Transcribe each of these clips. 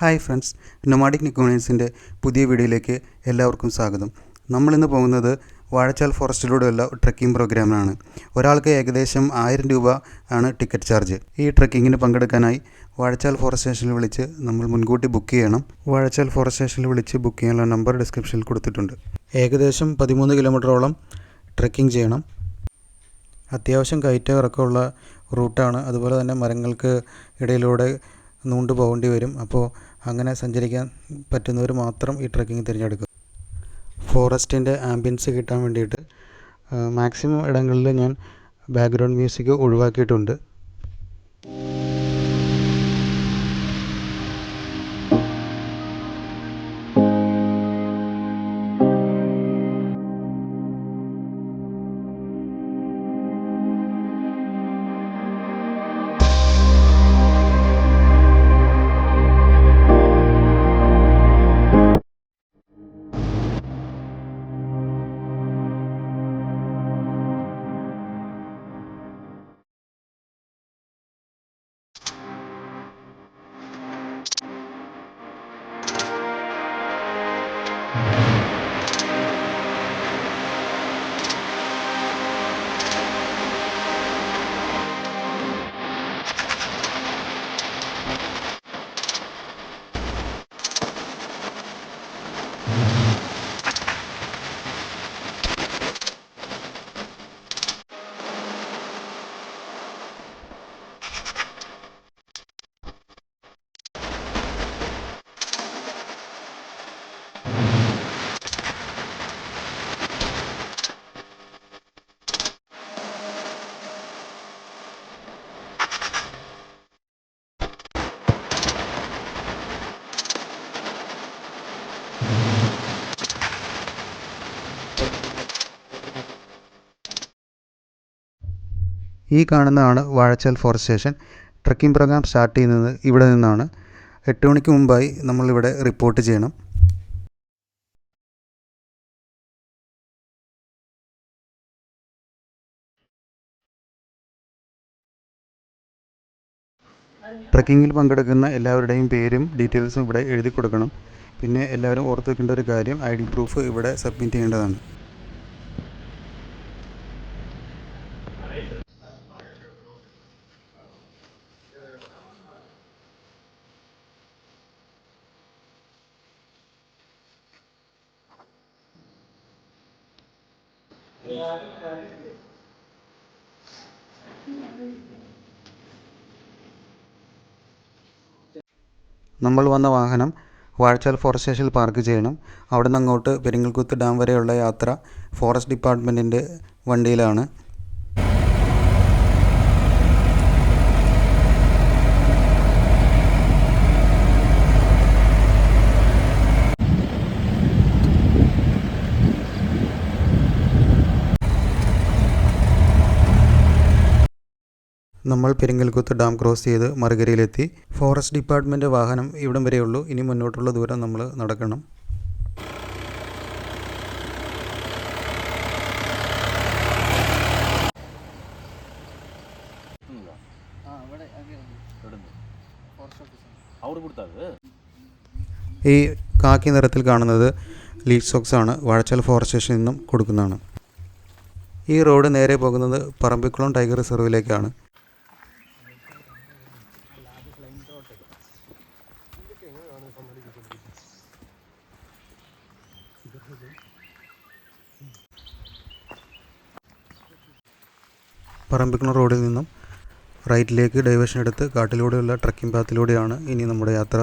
Hi friends nomadic നിക്കോണിയൻസിന്റെ പുതിയ വീഡിയോയിലേക്ക് എല്ലാവർക്കും സ്വാഗതം. നമ്മളിന്ന് പോകുന്നത് വാഴച്ചാൽ ഫോറസ്റ്റിലൂടെയുള്ള ട്രക്കിംഗ് പ്രോഗ്രാമിനാണ് ഒരാൾക്ക് ഏകദേശം ആയിരം രൂപ ആണ് ടിക്കറ്റ് ചാർജ് ഈ ട്രക്കിങ്ങിന് പങ്കെടുക്കാനായി വാഴച്ചാൽ ഫോറസ്റ്റ് സ്റ്റേഷനിൽ വിളിച്ച് നമ്മൾ മുൻകൂട്ടി ബുക്ക് ചെയ്യണം. വാഴച്ചാൽ ഫോറസ്റ്റ് സ്റ്റേഷനിൽ വിളിച്ച് ബുക്ക് ചെയ്യാനുള്ള നമ്പർ ഡിസ്ക്രിപ്ഷനിൽ കൊടുത്തിട്ടുണ്ട്. ഏകദേശം പതിമൂന്ന് കിലോമീറ്ററോളം ട്രക്കിംഗ് ചെയ്യണം. അത്യാവശ്യം കയറ്റം ഇറക്കമുള്ള റൂട്ടാണ് അതുപോലെ തന്നെ മരങ്ങൾക്ക് ഇടയിലൂടെ നൂണ്ട് പോകേണ്ടി വരും. അപ്പോൾ അങ്ങനെ സഞ്ചരിക്കാൻ പറ്റുന്നവർ മാത്രം ഈ ട്രക്കിംഗ് തിരഞ്ഞെടുക്കും ഫോറസ്റ്റിന്റെ ആംബിയൻസ് കിട്ടാൻ വേണ്ടിയിട്ട് മാക്സിമം ഇടങ്ങളിൽ ഞാൻ ബാക്ക്ഗ്രൗണ്ട് മ്യൂസിക് ഒഴിവാക്കിയിട്ടുണ്ട്. ഈ കാണുന്നതാണ് Vazhachal forest station trekking programme start ചെയ്യുന്നത് ഇവിടെ നിന്നാണ്. എട്ട് മണിക്ക് മുമ്പായി നമ്മളിവിടെ റിപ്പോർട്ട് ചെയ്യണം. ട്രക്കിങ്ങിൽ പങ്കെടുക്കുന്ന എല്ലാവരുടെയും പേരും ഡീറ്റെയിൽസും ഇവിടെ എഴുതി കൊടുക്കണം. പിന്നെ എല്ലാവരും ഓർത്ത് വെക്കേണ്ട ഒരു കാര്യം ഐ ഡി പ്രൂഫ് ഇവിടെ സബ്മിറ്റ് ചെയ്യേണ്ടതാണ്. നമ്മൾ വന്ന വാഹനം വാഴച്ചാൽ ഫോറസ്റ്റ് സ്റ്റേഷനിൽ പാർക്ക് ചെയ്യണം. അവിടെ നിന്ന് അങ്ങോട്ട് പെരിങ്ങൽകുത്ത് ഡാം വരെയുള്ള യാത്ര ഫോറസ്റ്റ് ഡിപ്പാർട്ട്മെന്റിന്റെ വണ്ടിയിലാണ്. നമ്മൾ പെരിങ്ങൽകുത്ത് ഡാം ക്രോസ് ചെയ്ത് മറുകരയിലെത്തി. ഫോറസ്റ്റ് ഡിപ്പാർട്ട്മെന്റ് വാഹനം ഇവിടം വരെയുള്ളൂ ഇനി മുന്നോട്ടുള്ള ദൂരം നമ്മൾ നടക്കണം. ഈ കാക്കി നിറത്തിൽ കാണുന്നത് ലീഡ് സോക്സ് ആണ്. വാഴച്ചാൽ ഫോറസ്റ്റ് സ്റ്റേഷനിൽ നിന്നും കൊടുക്കുന്നതാണ്. ഈ റോഡ് നേരെ പോകുന്നത് പറമ്പിക്കുളം ടൈഗർ റിസർവിലേക്കാണ് പറമ്പിക്കുളം റോഡിൽ നിന്നും റൈറ്റിലേക്ക് ഡൈവേഷൻ എടുത്ത് കാട്ടിലൂടെയുള്ള ട്രക്കിംഗ് പാത്തിലൂടെയാണ് ഇനി നമ്മുടെ യാത്ര.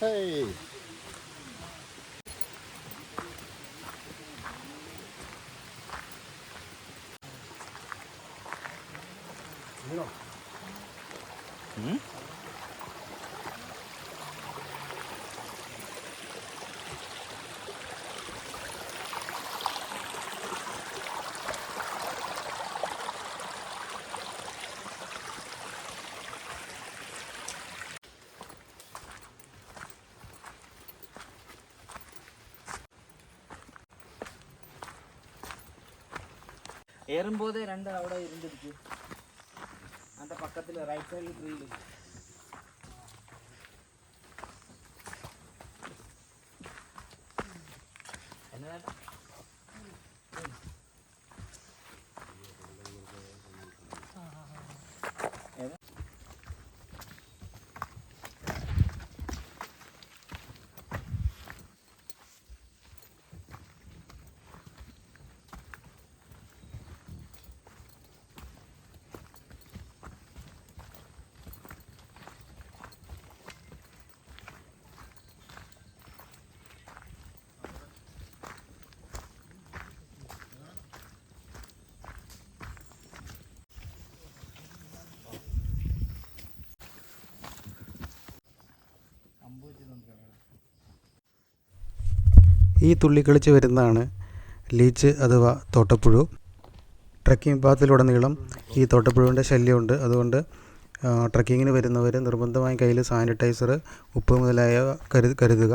はい。ஏறும்போதே ரெண்டு அவ்வளோ இருந்துருக்கு அந்த பக்கத்தில் ரைட் சைடில் ட்ரீ இருக்குது ഈ തുള്ളിക്കളിച്ച് വരുന്നതാണ് ലീച്ച് അഥവാ തോട്ടപ്പുഴു. ട്രക്കിംഗ് പാത്തിലുടനീളം ഈ തോട്ടപ്പുഴുവിന്റെ ശല്യമുണ്ട്. അതുകൊണ്ട് ട്രക്കിങ്ങിന് വരുന്നവർ നിർബന്ധമായും കയ്യിൽ സാനിറ്റൈസർ ഉപ്പ് മുതലായ കരു കരുതുക.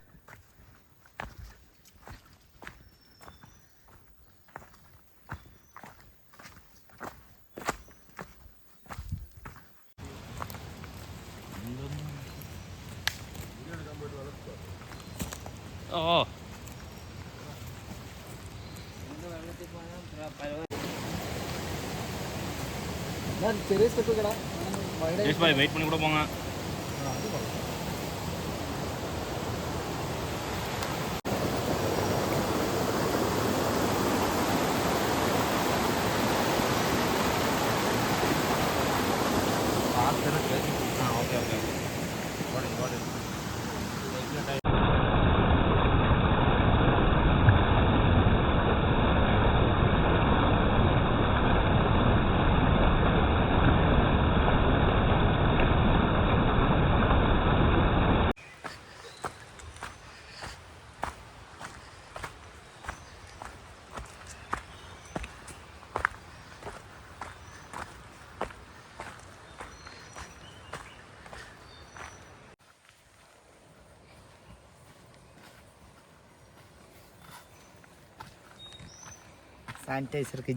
ഓ. சார் சரி ஸ்டெப்பு கடை வெயிட் பண்ணி கூட போங்க. सैनिटाइजर की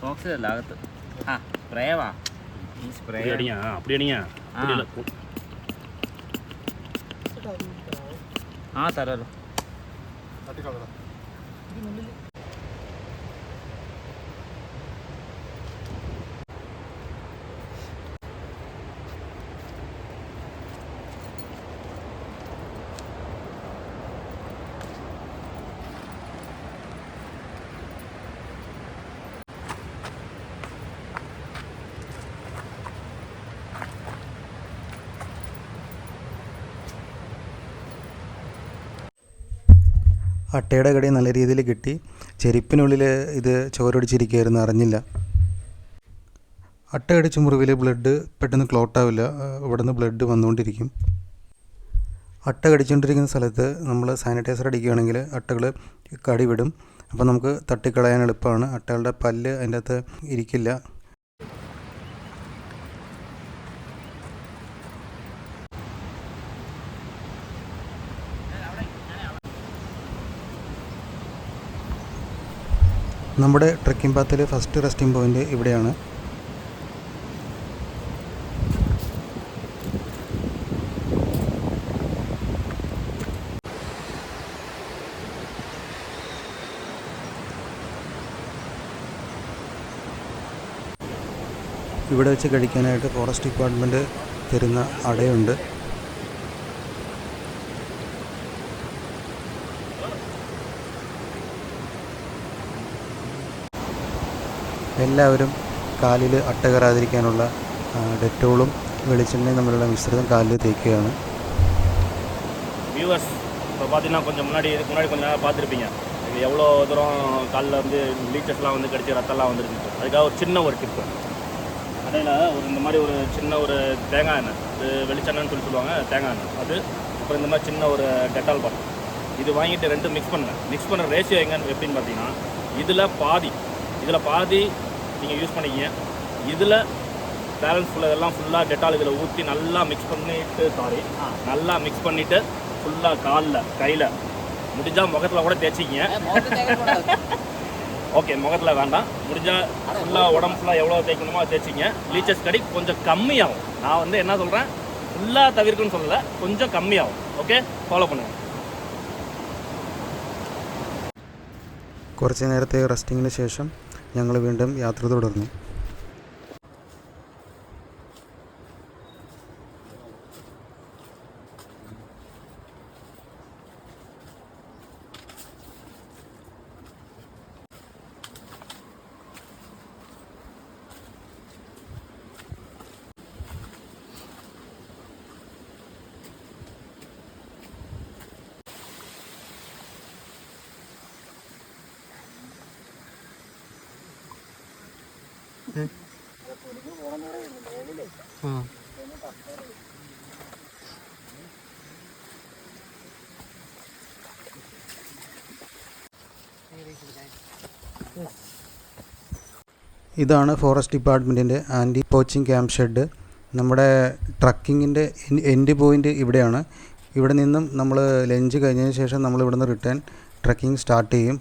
സോക്സ് അല്ല അകത്ത്. ആ സ്പ്രേവാ ഈ സ്പ്രേ അടിയാ അപ്പടി അടിയാ ആ. തരാലോ. അട്ടയുടെ കടി നല്ല രീതിയിൽ കിട്ടി. ചെരുപ്പിനുള്ളിൽ ഇത് ചോരടിച്ചിരിക്കുകയായിരുന്നു അറിഞ്ഞില്ല. അട്ട അടിച്ച മുറിവിൽ ബ്ലഡ് പെട്ടെന്ന് ക്ലോട്ടാവില്ല ഇവിടെ നിന്ന് ബ്ലഡ് വന്നുകൊണ്ടിരിക്കും. അട്ട കടിച്ചുകൊണ്ടിരിക്കുന്ന സ്ഥലത്ത് നമ്മൾ സാനിറ്റൈസർ അടിക്കുകയാണെങ്കിൽ അട്ടകൾ കടി വിടും. അപ്പോൾ നമുക്ക് തട്ടിക്കളയാൻ എളുപ്പമാണ്. അട്ടകളുടെ പല്ല് അതിന്റെ അകത്ത് ഇരിക്കില്ല. നമ്മുടെ ട്രക്കിംഗ് പാത്തിൽ ഫസ്റ്റ് റെസ്റ്റിംഗ് പോയിന്റ് ഇവിടെയാണ്. ഇവിടെ വെച്ച് കഴിക്കാനായിട്ട് ഫോറസ്റ്റ് ഡിപ്പാർട്ട്മെന്റ് തരുന്ന അടയുണ്ട്. എല്ലാവരും കാലിൽ അട്ട കയറാതിരിക്കാനുള്ള ആ, ഡെറ്റോളും വെളിച്ചെണ്ണയും തമ്മിലുള്ള മിശ്രിതം കാലിൽ തേക്കുകയാണ് வியூவர்ஸ் இப்போ பார்த்தீங்கன்னா கொஞ்சம் முன்னாடி இதுக்கு முன்னாடி கொஞ்சம் நேரம் பார்த்துருப்பீங்க இது எவ்வளோ தூரம் காலில் வந்து லீச்சஸ்லாம் வந்து கடிச்சு ரத்தம்லாம் வந்துருக்கு அதுக்காக ஒரு சின்ன ஒரு டிப்பு கடையில் ஒரு இந்த மாதிரி ஒரு சின்ன ஒரு தேங்காய் எண்ணெய் இது வெளிச்செண்ணெய்னு சொல்லி சொல்லுவாங்க தேங்காய் எண்ணெய் அது அப்புறம் இந்த மாதிரி சின்ன ஒரு டெட்டால் பாட்டில் இது வாங்கிட்டு ரெண்டும் மிக்ஸ் பண்ணுங்க மிக்ஸ் பண்ணுற ரேஷியோ எங்கன்னு எப்படின்னு பார்த்தீங்கன்னா இதில் பாதி இதில் பாதி நீங்கள் யூஸ் பண்ணிக்கிங்க இதில் பேலன்ஸ் ஃபுல்லாக இதெல்லாம் ஃபுல்லாக டெட்டால் இதில் ஊற்றி நல்லா மிக்ஸ் பண்ணிட்டு சாரி நல்லா மிக்ஸ் பண்ணிவிட்டு ஃபுல்லாக காலில் கையில் முடிஞ்சால் முகத்தில் கூட தேய்ச்சிக்கிங்க ஓகே முகத்தில் வேண்டாம் முடிஞ்சால் ஃபுல்லாக உடம்பு ஃபுல்லாக எவ்வளோ தேய்க்கணுமோ அதை தேய்ச்சிங்க லீச்சஸ் கடி கொஞ்சம் கம்மியாகும் நான் வந்து என்ன சொல்கிறேன் ஃபுல்லாக தவிர்க்குன்னு சொல்லலை கொஞ்சம் கம்மியாகும் ஓகே ஃபாலோ பண்ணுங்கள் കുറച്ച് നേരത്തെ റെസ്റ്റിങ്ങിന് ശേഷം ഞങ്ങൾ വീണ്ടും യാത്ര തുടർന്നു. ഇതാണ് ഫോറസ്റ്റ് ഡിപ്പാർട്ട്മെന്റിന്റെ ആന്റി പോച്ചിങ് ക്യാമ്പ് ഷെഡ് നമ്മുടെ ട്രക്കിങ്ങിന്റെ എൻഡ് പോയിന്റ് ഇവിടെയാണ്. ഇവിടെ നിന്നും നമ്മൾ ലഞ്ച് കഴിഞ്ഞതിന് ശേഷം നമ്മൾ ഇവിടുന്ന് റിട്ടേൺ ട്രക്കിംഗ് സ്റ്റാർട്ട് ചെയ്യും.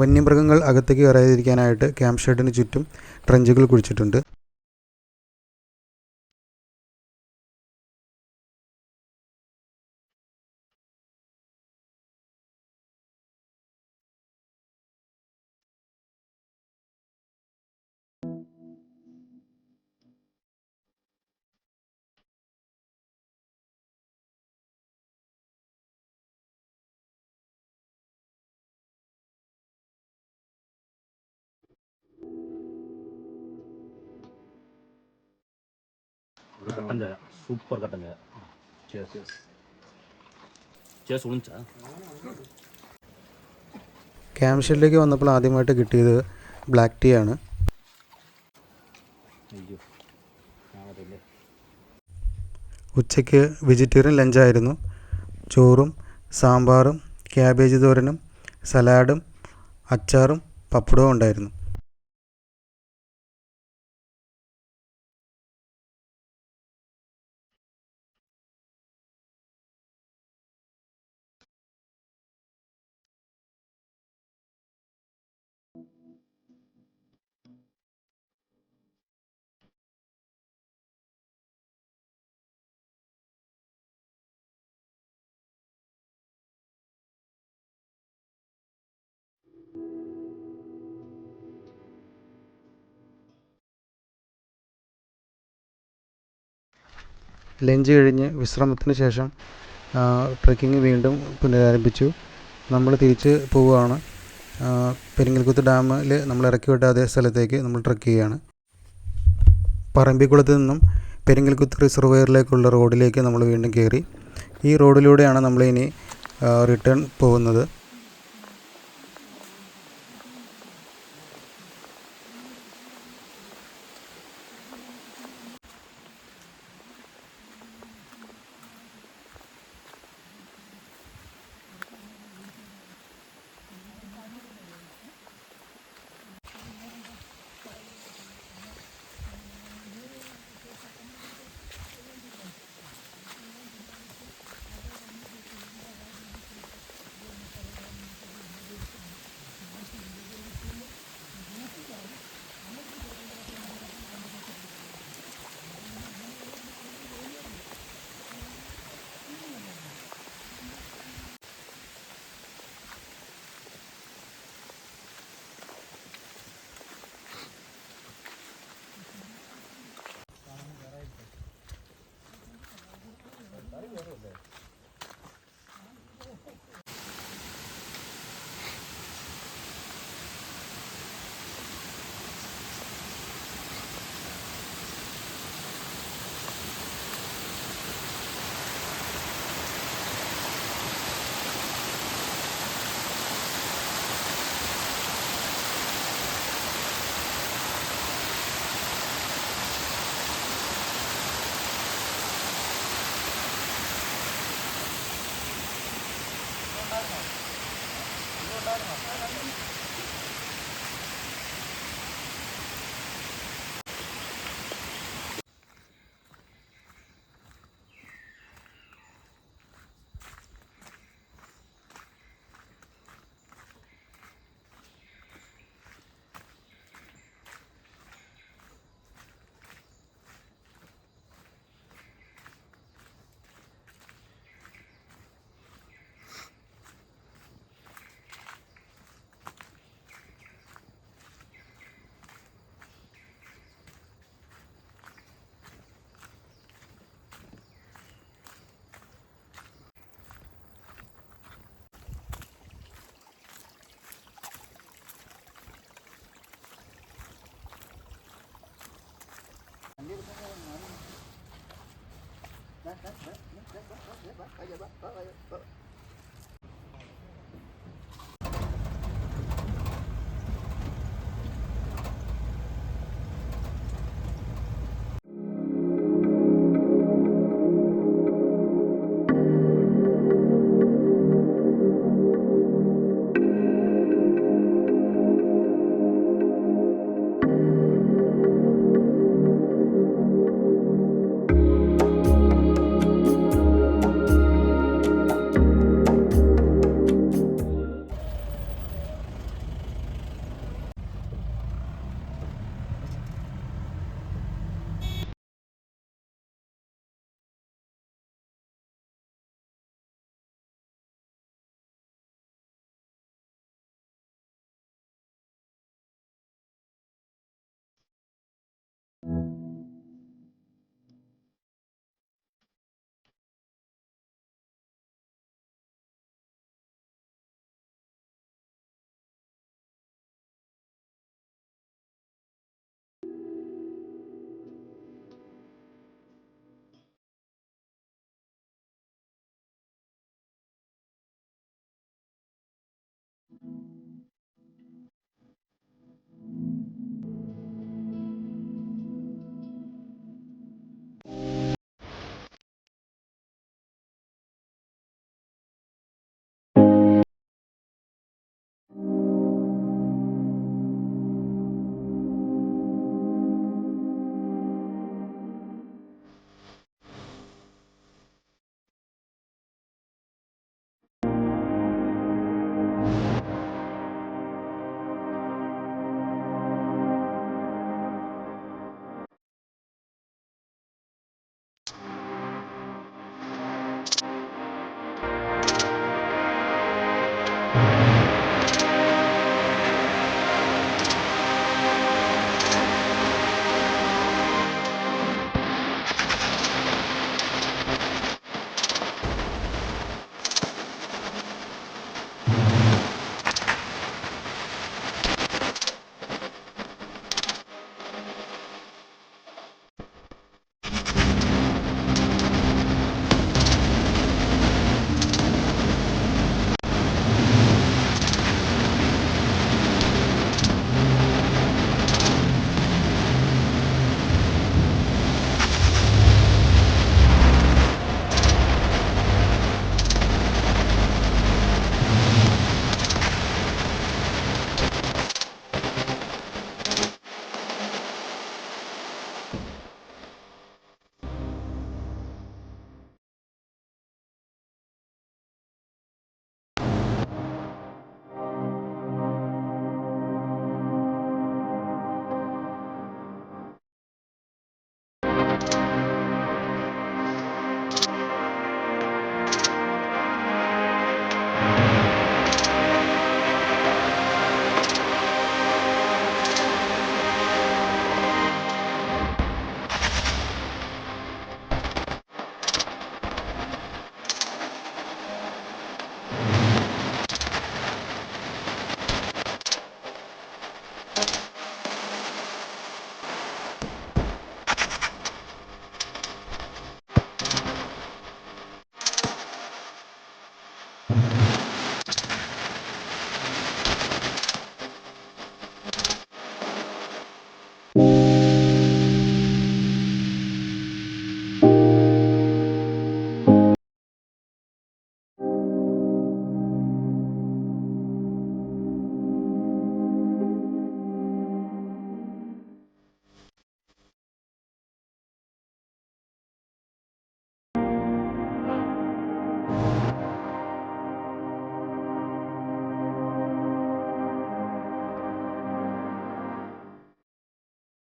വന്യമൃഗങ്ങൾ അകത്തേക്ക് കയറാതിരിക്കാനായിട്ട് ക്യാമ്പ് ഷെഡിന് ചുറ്റും ട്രഞ്ചുകൾ കുഴിച്ചിട്ടുണ്ട്. சூப்பர் கட்டன் சாயா சேஸ் சேஸ் ചേസ് ഉണിച്ചാ ക്യാമ്പ് ഷെഡിലേക്ക് വന്നപ്പോൾ ആദ്യമായിട്ട് കിട്ടിയത് ബ്ലാക്ക് ടീ ആണ് അയ്യോ ഞാൻ അറിയില്ലേ ഉച്ചയ്ക്ക് വെജിറ്റേറിയൻ ലഞ്ചായിരുന്നു ചോറും സാമ്പാറും ക്യാബേജ് തോരനും സലാഡും അച്ചാറും പപ്പടവും ഉണ്ടായിരുന്നു ലഞ്ച് കഴിഞ്ഞ് വിശ്രമത്തിന് ശേഷം ട്രെക്കിംഗ് വീണ്ടും പുനരാരംഭിച്ചു. നമ്മൾ തിരിച്ച് പോവുകയാണ്. പെരിങ്ങൽകുത്ത് ഡാമിൽ നമ്മൾ ഇറക്കി വിട്ട അതേ സ്ഥലത്തേക്ക് നമ്മൾ ട്രക്ക് ചെയ്യുകയാണ്. പറമ്പിക്കുളത്ത് നിന്നും പെരിങ്ങൽകുത്ത് റിസർവയറിലേക്കുള്ള റോഡിലേക്ക് നമ്മൾ വീണ്ടും കയറി. ഈ റോഡിലൂടെയാണ് നമ്മൾ ഇനി റിട്ടേൺ പോകുന്നത്. 爸爸要走